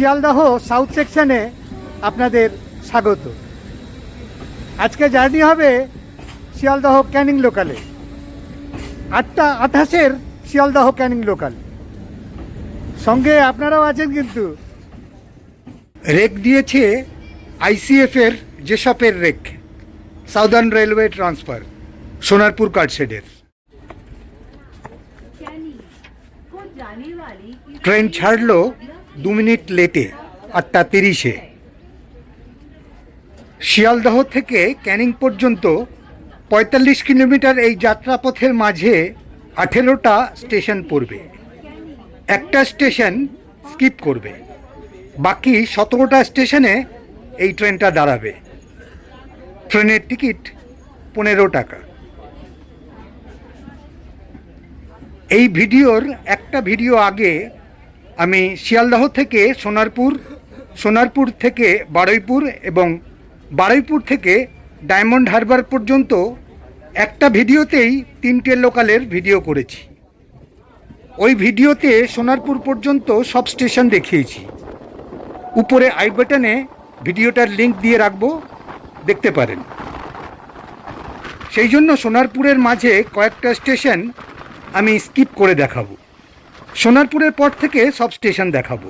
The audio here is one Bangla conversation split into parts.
শিয়ালদহ সাউথ সেকশনে আপনাদের স্বাগত। আজকে জার্নি হবে শিয়ালদাহ ক্যানিং লোকালে। আটটা আঠাশের শিয়ালদহ ক্যানিং লোকাল। সঙ্গে আপনারাও আছেন কিন্তু। রেক দিয়েছে আইসিএফের যেসবের rake southern railway transfer Sonarpur কার্ডশেডের। Train ছাড়লো দু মিনিট লেটে, আটটা তিরিশে। শিয়ালদহ থেকে ক্যানিং পর্যন্ত পঁয়তাল্লিশ কিলোমিটার এই যাত্রাপথের মাঝে আঠেরোটা স্টেশন পড়বে। একটা স্টেশন স্কিপ করবে। বাকি সতেরোটা স্টেশনে এই ট্রেনটা দাঁড়াবে। ট্রেনের টিকিট পনেরো টাকা। এই ভিডিওর একটা ভিডিও আগে আমি শিয়ালদহ থেকে সোনারপুর সোনারপুর থেকে বারুইপুর এবং বারুইপুর থেকে ডায়মন্ড হারবার পর্যন্ত একটা ভিডিওতেই তিনটে লোকালের ভিডিও করেছি। ওই ভিডিওতে সোনারপুর পর্যন্ত সব স্টেশন দেখিয়েছি। উপরে আই বাটনে ভিডিওটার লিংক দিয়ে রাখব, দেখতে পারেন। সেই জন্য সোনারপুরের মাঝে কয়েকটা স্টেশন আমি স্কিপ করে দেখাবো। সোনারপুরের পর থেকে সব স্টেশন দেখাবো।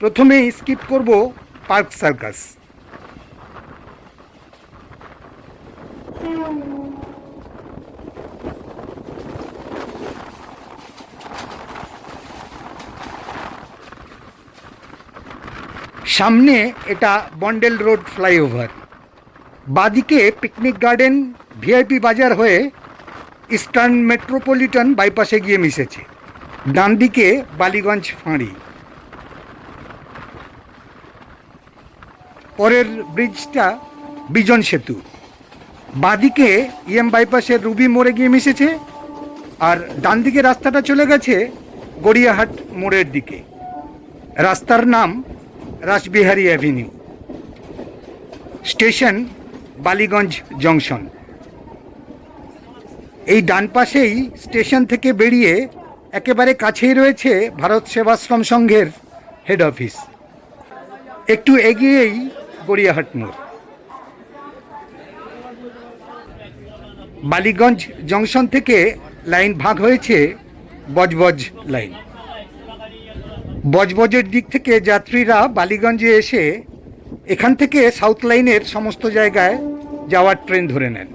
প্রথমে স্কিপ করব পার্ক সার্কাস। সামনে এটা বন্ডেল রোড ফ্লাইওভার। বাদিকে পিকনিক গার্ডেন, ভিআইপি বাজার হয়ে ইস্টার্ন মেট্রোপলিটন বাইপাসে গিয়ে মিশেছে। ডান দিকে বালিগঞ্জ ফাঁড়ি। পরের ব্রিজটা বিজন সেতু। বাদিকে ইএম বাইপাসের রুবি মোড়ে গিয়ে মিশেছে আর ডান দিকে রাস্তাটা চলে গেছে গড়িয়াহাট মোড়ের দিকে। রাস্তার নাম Rashbehari avenue. Station Ballygunge junction. এই ডান পাশেই স্টেশন থেকে বেরিয়ে একেবারে কাছেই রয়েছে ভারত সেবাশ্রম সংঘের হেড অফিস একটু এগিয়েই গড়িয়াহাট মোড়। বালিগঞ্জ জংশন থেকে লাইন ভাগ হয়েছে বজবজ লাইন। বজবজের দিক থেকে যাত্রীরা বালিগঞ্জে এসে এখান থেকে সাউথ লাইনের সমস্ত জায়গায় যাওয়ার ট্রেন ধরে নেন।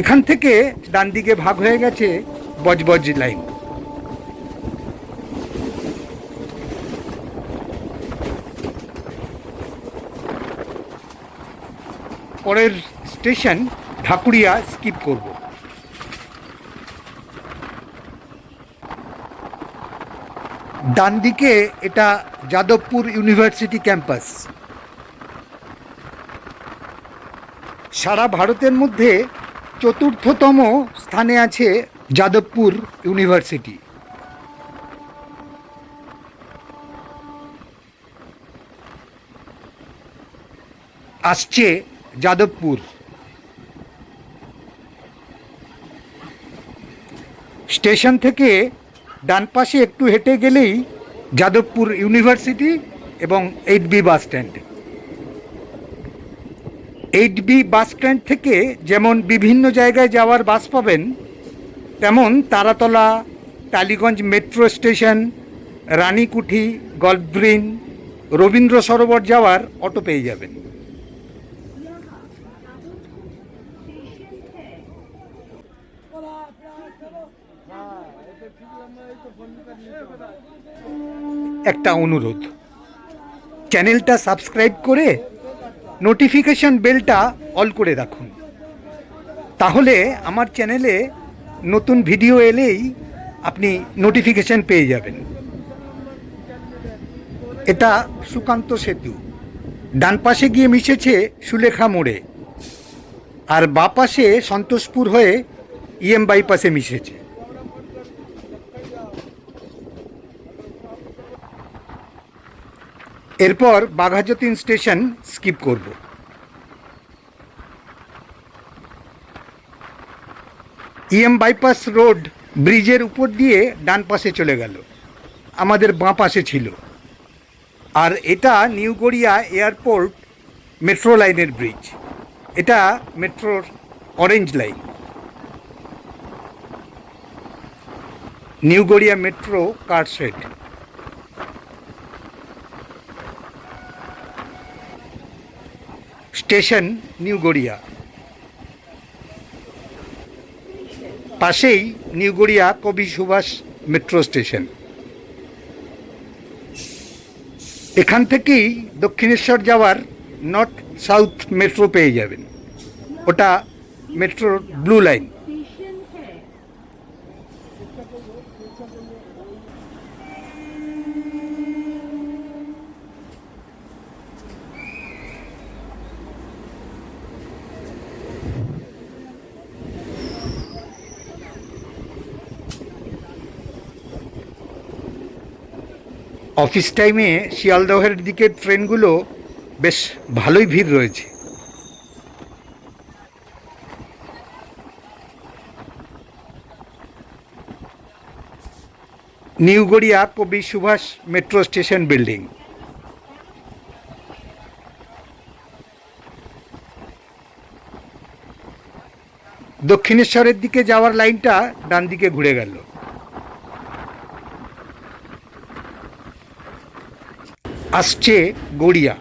এখান থেকে ডান দিকে ভাগ হয়ে গেছে বজবজ লাইন। পরের স্টেশন ঢাকুরিয়া স্কিপ করব। ডান দিকে এটা যাদবপুর ইউনিভার্সিটি ক্যাম্পাস। সারা ভারতের মধ্যে চতুর্থতম স্থানে আছে যাদবপুর ইউনিভার্সিটি। আসছে যাদবপুর। স্টেশন থেকে ডান পাশে একটু হেঁটে গেলেই যাদবপুর ইউনিভার্সিটি এবং eight B bus stand. Eight B bus stand থেকে যেমন বিভিন্ন জায়গায় যাওয়ার বাস পাবেন, তেমন Taratala, Tollygunge metro station, Ranikuthi, golf green, Rabindra Sarobar যাওয়ার অটো পেয়ে যাবেন। একটা অনুরোধ, চ্যানেলটা সাবস্ক্রাইব করে নোটিফিকেশন বেলটা অল করে রাখুন। তাহলে আমার চ্যানেলে নতুন ভিডিও এলেই আপনি নোটিফিকেশন পেয়ে যাবেন। এটা সুকান্ত সেতু। ডান পাশে গিয়ে মিশেছে সুলেখা মোড়ে। আর বা পাশে সন্তোষপুর হয়ে ইএম বাইপাসে মিশেছে। এরপর বাঘাযতীন স্টেশন স্কিপ করব। ইএম বাইপাস রোড ব্রিজের উপর দিয়ে ডান পাশে চলে গেল। আমাদের বাঁ পাশে ছিল। আর এটা নিউ গড়িয়া এয়ারপোর্ট মেট্রো লাইনের ব্রিজ। এটা মেট্রোর orange line. New Garia metro car station, new Garia. পাশেই নিউ গড়িয়া কবি সুভাষ মেট্রো স্টেশন। এখান থেকেই দক্ষিণেশ্বর যাওয়ার নর্থ সাউথ মেট্রো পেয়ে যাবেন। ওটা মেট্রো ব্লু লাইন। অফিস টাইমে শিয়ালদহের দিকের ট্রেনগুলো বেশ ভালোই ভিড় রয়েছে। নিউ গড়িয়া কবি সুভাষ মেট্রো স্টেশন বিল্ডিং। দক্ষিণেশ্বরের দিকে যাওয়ার লাইনটা ডান দিকে ঘুরে গেল। আসছে গড়িয়া।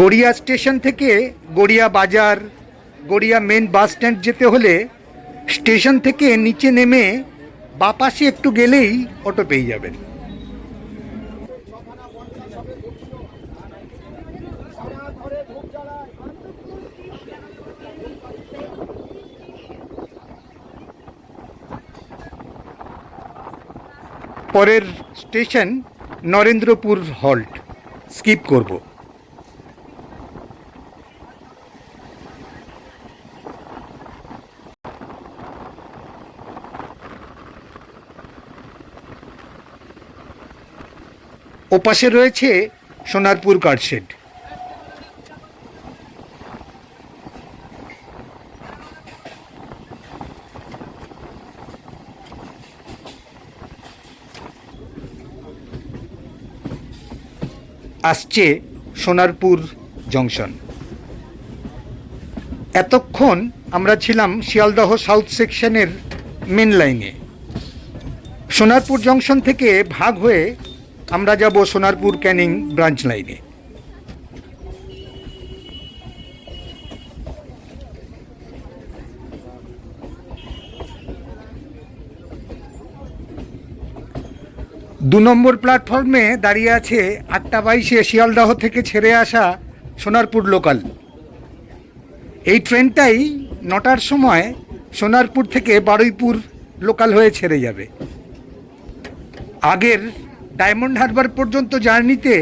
গড়িয়া স্টেশন থেকে গড়িয়া বাজার, গড়িয়া মেন বাস স্ট্যান্ড যেতে হলে স্টেশন থেকে নিচে নেমে বাপাশে একটু গেলেই অটো পেয়ে যাবেন। পরের স্টেশন নরেন্দ্রপুর হল্ট। স্কিপ করব। ওপাশে রয়েছে সোনারপুর কার্ডশেড আসছে সোনারপুর জংশন। এতক্ষণ আমরা ছিলাম শিয়ালদহ সাউথ সেকশনের মেন লাইনে। সোনারপুর জংশন থেকে ভাগ হয়ে আমরা যাব সোনারপুর ক্যানিং ব্রাঞ্চ লাইনে। দু নম্বর প্ল্যাটফর্মে দাঁড়িয়ে আছে আটটা বাইশে শিয়ালদহ থেকে ছেড়ে আসা সোনারপুর লোকাল। এই ট্রেনটাই নটার সময় সোনারপুর থেকে বারুইপুর লোকাল হয়ে ছেড়ে যাবে। আগের ডায়মন্ড হারবার পর্যন্ত জার্নিতে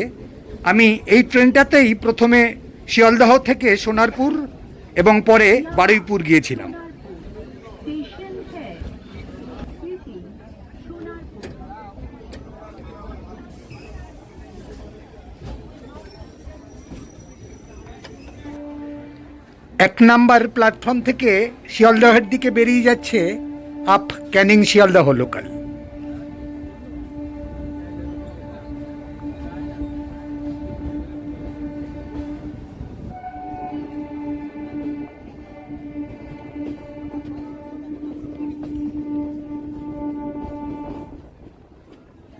আমি এই ট্রেনটাতেই প্রথমে শিয়ালদহ থেকে সোনারপুর এবং পরে বারুইপুর গিয়েছিলাম। এক নাম্বার প্ল্যাটফর্ম থেকে শিয়ালদহের দিকে বেরিয়ে যাচ্ছে আপ ক্যানিং শিয়ালদহ লোকাল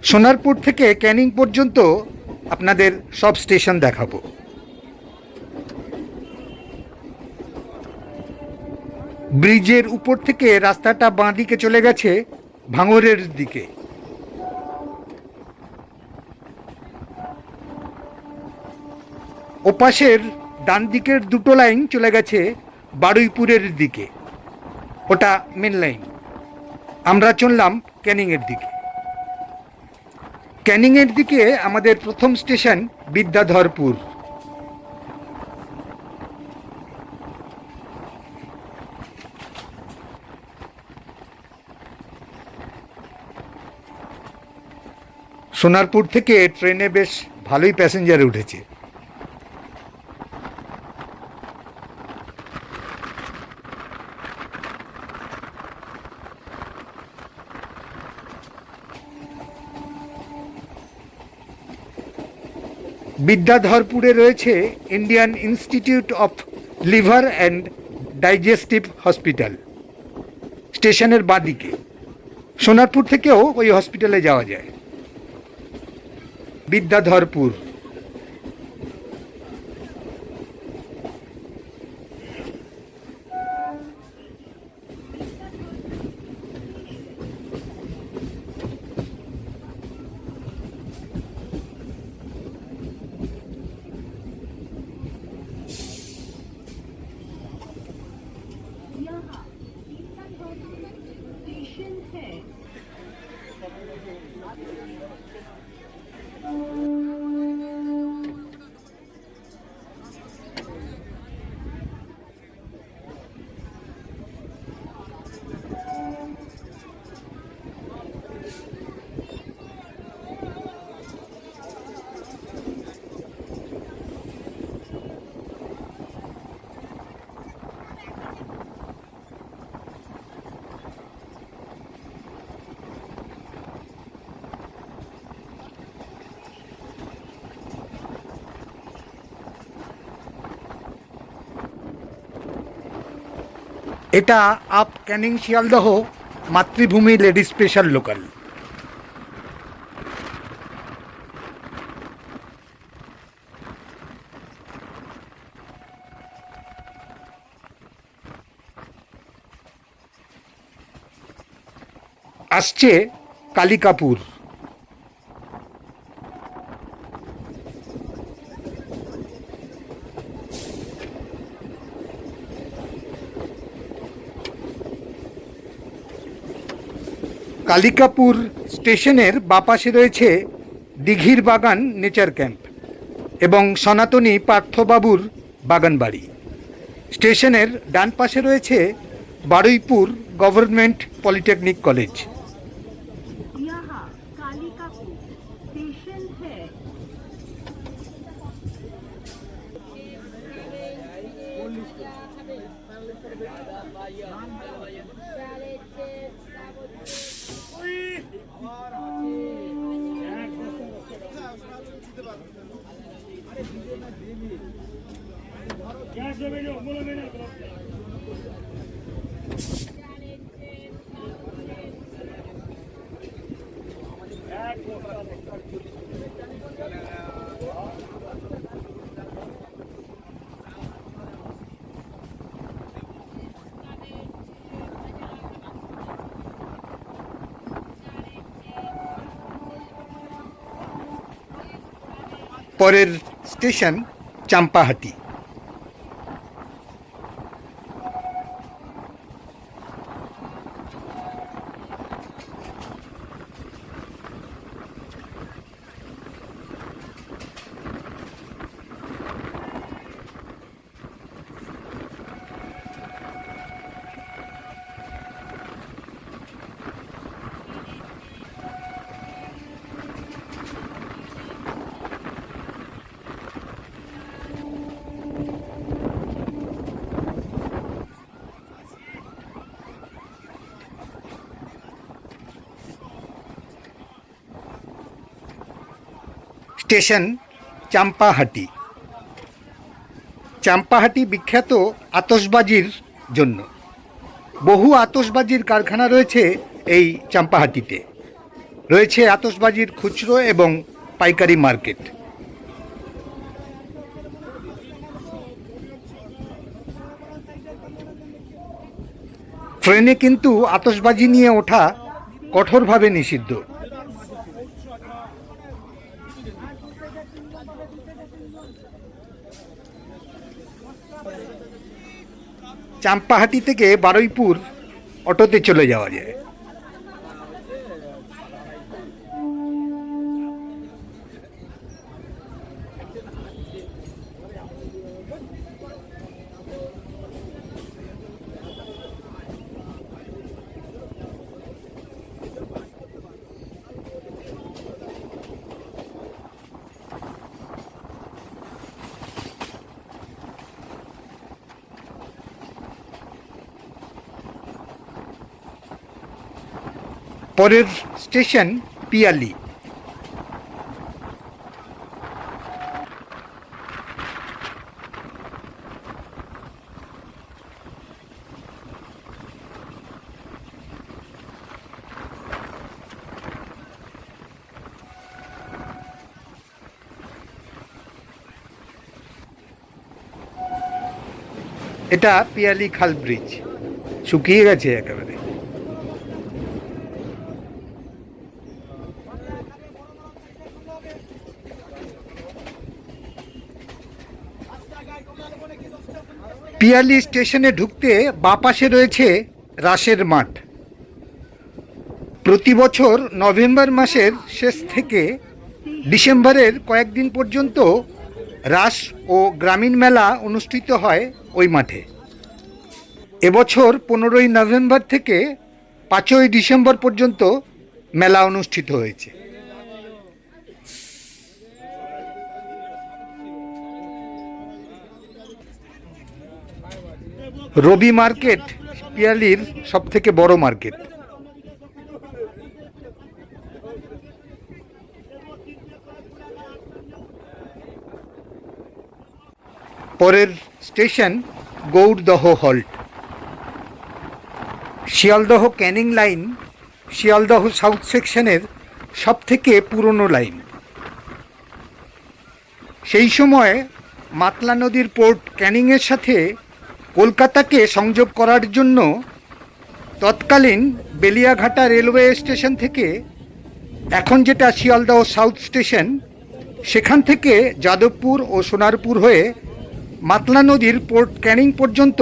সোনারপুর থেকে ক্যানিং পর্যন্ত আপনাদের সব স্টেশন দেখাবো। ব্রিজের উপর থেকে রাস্তাটা বাঁ দিকে চলে গেছে, ভাঙরের দিকে। ওপাশের ডান দিকের দুটো লাইন চলে গেছে বারুইপুরের দিকে। ওটা মেন লাইন আমরা চললাম ক্যানিংয়ের দিকে। ক্যানিংয়ের দিকে আমাদের প্রথম স্টেশন বিদ্যাধরপুর। সোনারপুর থেকে ট্রেনে বেশ ভালোই প্যাসেঞ্জার উঠেছে। বিদ্যাধরপুরে রয়েছে Indian institute of liver and digestive hospital স্টেশনের বাঁদিকে। সোনারপুর থেকেও ওই হসপিটালে যাওয়া যায়। বিদ্যাধরপুর এটা আপ ক্যানিং শিয়ালদহ মাতৃভূমি লেডি স্পেশাল লোকাল। আসছে কালিকাপুর কালিকাপুর স্টেশনের বাপাশে রয়েছে দিঘির বাগান নেচার ক্যাম্প এবং সনাতনী পার্থবাবুর বাগানবাড়ি। স্টেশনের ডান পাশে রয়েছে বারুইপুর গভর্নমেন্ট পলিটেকনিক কলেজ। পরের স্টেশন চাম্পাহাটি স্টেশন চাম্পাহাটি। চাম্পাহাটি বিখ্যাত আতসবাজির জন্য। বহু আতসবাজির কারখানা রয়েছে এই চাম্পাহাটিতে। রয়েছে আতসবাজির খুচরো এবং পাইকারি মার্কেট। ট্রেনে কিন্তু আতসবাজি নিয়ে ওঠা কঠোরভাবে নিষিদ্ধ। চাম্পাহাটি থেকে বারুইপুর অটোতে চলে যাওয়া যায়। পরের স্টেশন পিয়ালি। এটা পিয়ালি খাল ব্রিজ। শুকিয়ে গেছে একেবারে। পিয়ালি স্টেশনে ঢুকতে বাপাশে রয়েছে রাসের মাঠ। প্রতি বছর নভেম্বর মাসের শেষ থেকে ডিসেম্বরের কয়েকদিন পর্যন্ত রাস ও গ্রামীণ মেলা অনুষ্ঠিত হয় ওই মাঠে। এবছর পনেরোই নভেম্বর থেকে পাঁচই ডিসেম্বর পর্যন্ত মেলা অনুষ্ঠিত হয়েছে। রবি মার্কেট পিয়ালির সব থেকে বড় মার্কেট। পরের station Gourdaha halt. Sealdah Canning line, Sealdah south সেকশনের সব থেকে পুরনো লাইন। সেই সময় মাতলা নদীর পোর্ট ক্যানিংয়ের সাথে কলকাতাকে সংযোগ করার জন্য তৎকালীন বেলিয়াঘাটা রেলওয়ে স্টেশন থেকে, এখন যেটা শিয়ালদহ সাউথ স্টেশন, সেখান থেকে যাদবপুর ও সোনারপুর হয়ে মাতলা নদীর পোর্ট ক্যানিং পর্যন্ত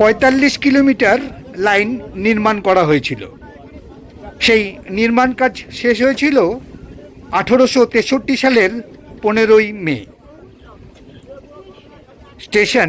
পঁয়তাল্লিশ কিলোমিটার লাইন নির্মাণ করা হয়েছিল। সেই নির্মাণ কাজ শেষ হয়েছিল আঠেরোশো তেষট্টি সালের পনেরোই মে। স্টেশন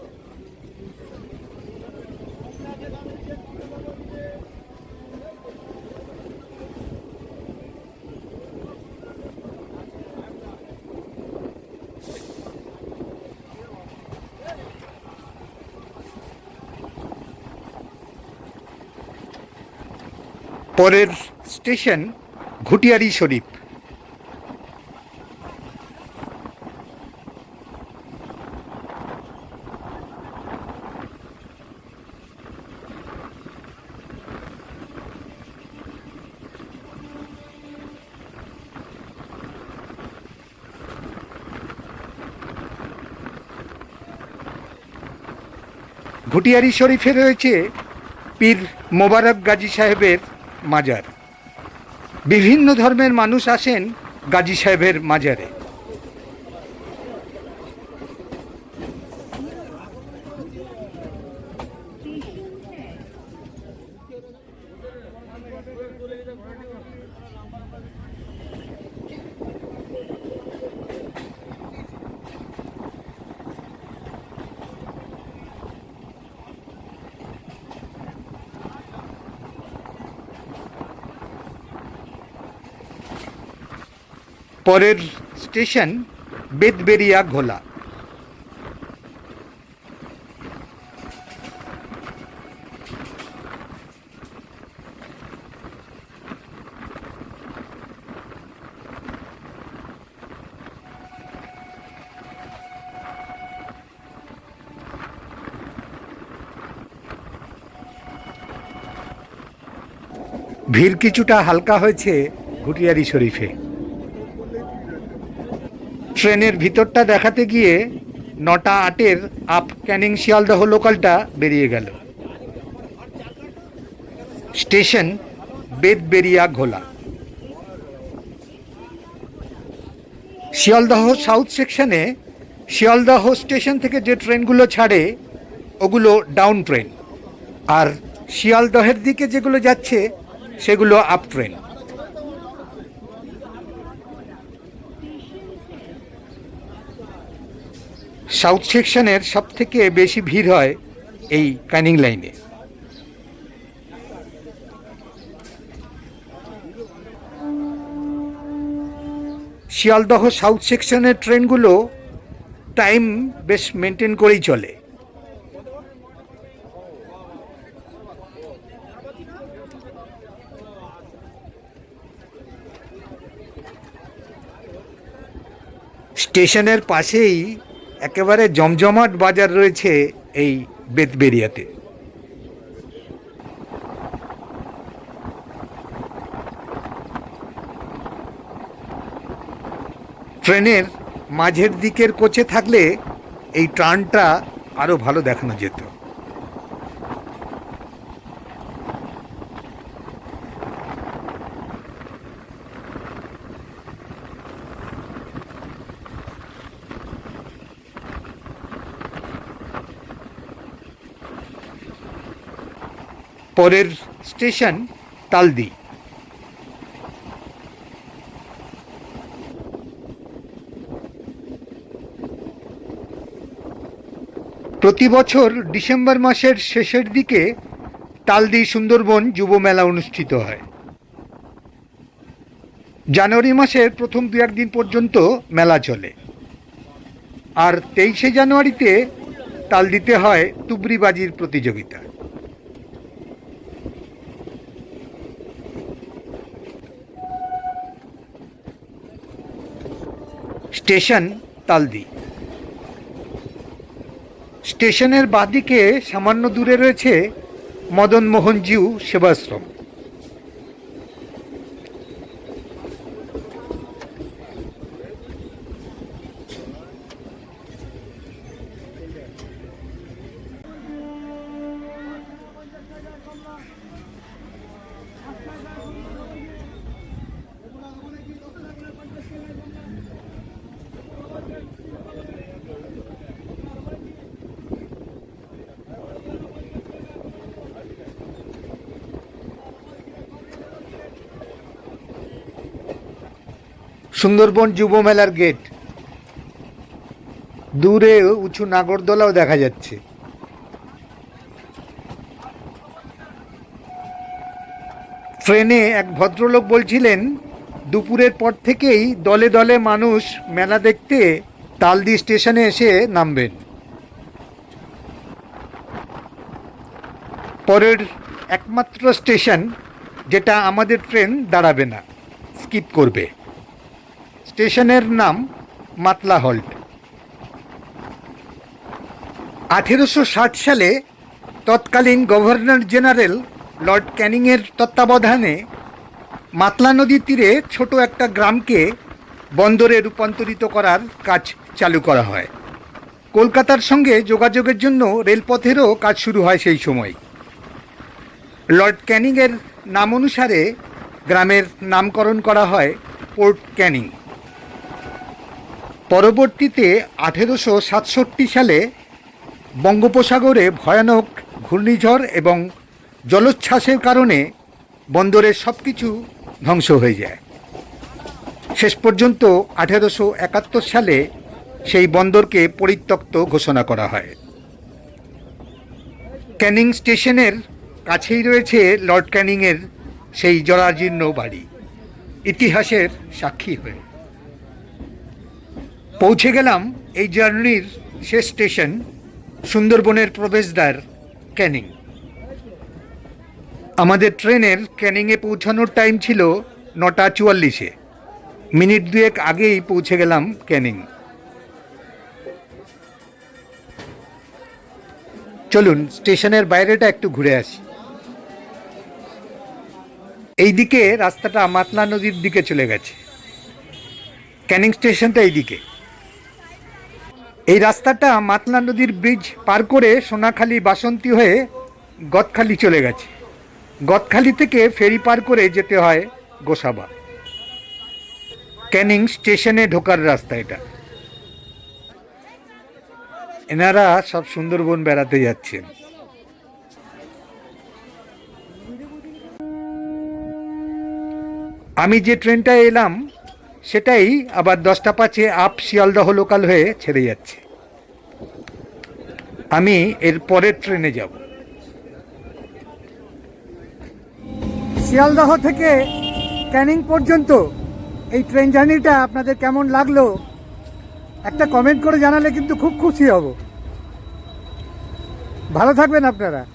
পরের স্টেশন ঘুটিয়ারি শরীফ। ঘুটিয়ারি শরীফে রয়েছে পীর মোবারক গাজী সাহেবের মাজার। বিভিন্ন ধর্মের মানুষ আসেন গাজী সাহেবের মাজারে। পরের স্টেশন বেদবেরিয়া ঘোলা। ভিড় কিছুটা হালকা হয়েছে ঘুটিয়ারি শরীফে। ট্রেনের ভিতরটা দেখাতে গিয়ে নটা আটের আপ ক্যানিং শিয়ালদহ লোকালটা বেরিয়ে গেল। স্টেশন বেদবেরিয়া ঘোলা। শিয়ালদহ সাউথ সেকশনে শিয়ালদহ স্টেশন থেকে যে ট্রেনগুলো ছাড়ে, ওগুলো ডাউন ট্রেন। আর শিয়ালদহের দিকে যেগুলো যাচ্ছে, সেগুলো আপ ট্রেন। সাউথ সেকশনের সব থেকে বেশি ভিড় হয় এই ক্যানিং লাইনে। শিয়ালদহ সাউথ সেকশনের ট্রেনগুলো টাইম বেশ মেনটেন করেই চলে। স্টেশনের পাশেই একেবারে জমজমাট বাজার রয়েছে এই বেতবেরিয়াতে ট্রেনের মাঝের দিকের কোচে থাকলে এই ট্রানটা আরও ভালো দেখানো যেত। পরের স্টেশন তালদি। প্রতি বছর ডিসেম্বর মাসের শেষের দিকে তালদি সুন্দরবন যুব মেলা অনুষ্ঠিত হয়। জানুয়ারি মাসের প্রথম দু একদিন পর্যন্ত মেলা চলে। আর তেইশে জানুয়ারিতে তালদিতে হয় তুবড়িবাজির প্রতিযোগিতা। স্টেশন তালদি। স্টেশনের বাঁদিকে সামান্য দূরে রয়েছে মদন মোহনজিউ সেবাশ্রম। সুন্দরবন যুব মেলার গেট। দূরে উঁচু নাগরদোলাও দেখা যাচ্ছে। ট্রেনে এক ভদ্রলোক বলছিলেন, দুপুরের পর থেকেই দলে দলে মানুষ মেলা দেখতে তালদি স্টেশনে এসে নামবেন। পরের একমাত্র স্টেশন, যেটা আমাদের ট্রেন দাঁড়াবে না, স্কিপ করবে। স্টেশনের নাম মাতলা হল্ট। আঠেরোশো ষাট সালে তৎকালীন গভর্নর জেনারেল লর্ড ক্যানিংয়ের তত্ত্বাবধানে মাতলা নদীর তীরে ছোট একটা গ্রামকে বন্দরে রূপান্তরিত করার কাজ চালু করা হয়। কলকাতার সঙ্গে যোগাযোগের জন্য রেলপথেরও কাজ শুরু হয় সেই সময়। লর্ড ক্যানিংয়ের নাম অনুসারে গ্রামের নামকরণ করা হয় পোর্ট ক্যানিং। পরবর্তীতে আঠেরোশো সাতষট্টি সালে বঙ্গোপসাগরে ভয়ানক ঘূর্ণিঝড় এবং জলোচ্ছ্বাসের কারণে বন্দরের সব কিছু ধ্বংস হয়ে যায়। শেষ পর্যন্ত আঠেরোশো একাত্তর সালে সেই বন্দরকে পরিত্যক্ত ঘোষণা করা হয়। ক্যানিং স্টেশনের কাছেই রয়েছে লর্ড ক্যানিংয়ের সেই জরাজীর্ণ বাড়ি। ইতিহাসের সাক্ষী হয়ে। পৌঁছে গেলাম এই জার্নির শেষ স্টেশন, সুন্দরবনের প্রবেশদ্বার, ক্যানিং। আমাদের ট্রেনের ক্যানিংয়ে পৌঁছানোর টাইম ছিল নটা চুয়াল্লিশে। মিনিট দুয়েক আগেই পৌঁছে গেলাম ক্যানিং। চলুন, স্টেশনের বাইরেটা একটু ঘুরে আসি। এই দিকে রাস্তাটা মাতলা নদীর দিকে চলে গেছে। ক্যানিং স্টেশনটা এই দিকে এই রাস্তাটা মাতলা নদীর ব্রিজ পার করে সোনাখালী বাসন্তী হয়ে গদখালি চলে গেছে। গদখালি থেকে ফেরি পার করে যেতে হয় গোসাবা। ক্যানিং স্টেশনে ঢোকার রাস্তা এটা। এনারা সব সুন্দরবন বেড়াতে যাচ্ছেন। আমি যে ট্রেনটায় এলাম সেটাই আবার দশটা পাঁচে আপ শিয়ালদহ লোকাল হয়ে ছেড়ে যাচ্ছে। আমি এর পরের ট্রেনে যাব। শিয়ালদহ থেকে ক্যানিং পর্যন্ত এই ট্রেন জার্নিটা আপনাদের কেমন লাগল? একটা কমেন্ট করে জানালে কিন্তু খুব খুশি হব। ভালো থাকবেন আপনারা।